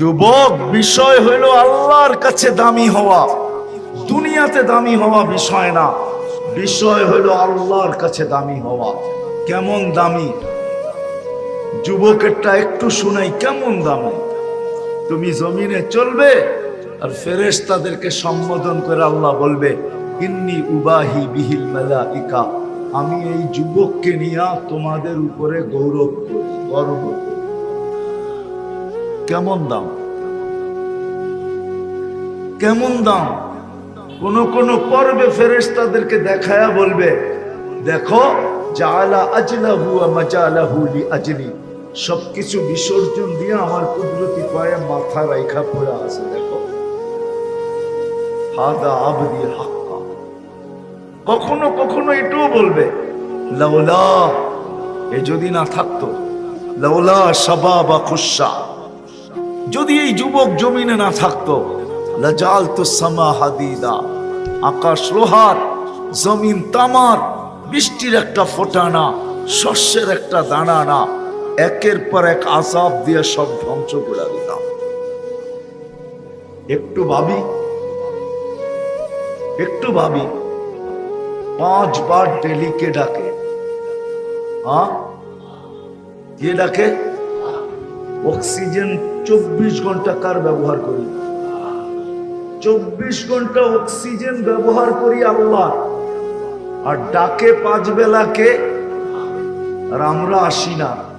যুবক, বিষয় হইল আল্লাহর কাছে দামি হওয়া। দুনিয়াতে দামি হওয়া বিষয় না। বিষয় হইল আল্লাহর কাছে দামি হওয়া। কেমন দামি? যুবকেরটা একটু শুনাই, কেমন দামি? তুমি জমিনে চলবে আর ফেরেশ তাদেরকে সম্বোধন করে আল্লাহ বলবে, ইন্নি উবাহি বিহিল মালাইকা, আমি এই যুবককে নিয়ে তোমাদের উপরে গৌরব গর্ব। কেমন দাম? কেমন দাম? কোন কোন পর্বে ফেরেশ তাদেরকে দেখায়া বলবে, দেখো সবকিছু বিসর্জন দিয়ে আমার কুদরতি পায়ে মাথা রাইখা পড়ে আছে, দেখো। হাদা আবদি হাক্কা। কখনো কখনো এটাও বলবে, লাউলা, এ যদি না থাকতো, লাউলা শাবাবা খুশা যদি এই যুবক জমিনে না থাকতো লাজাল তো সামা হাদিদা, আকাশ লোহার, জমিন তামার, বৃষ্টির একটা ফোটানা, শস্যের একটা দানা না একের পর এক আজাব দিয়ে সব ধ্বংস করে দিতাম। একটু ভাবি একটু ভাবি, পাঁচবার ডেলিকে ডাকে। হ্যাঁ কে ডাকে? অক্সিজেন চব্বিশ ঘণ্টা কার ব্যবহার করি? চব্বিশ ঘণ্টা অক্সিজেন ব্যবহার করি আল্লাহ আর ডাকে পাঁচ বেলাকে আর আমরা আসি না।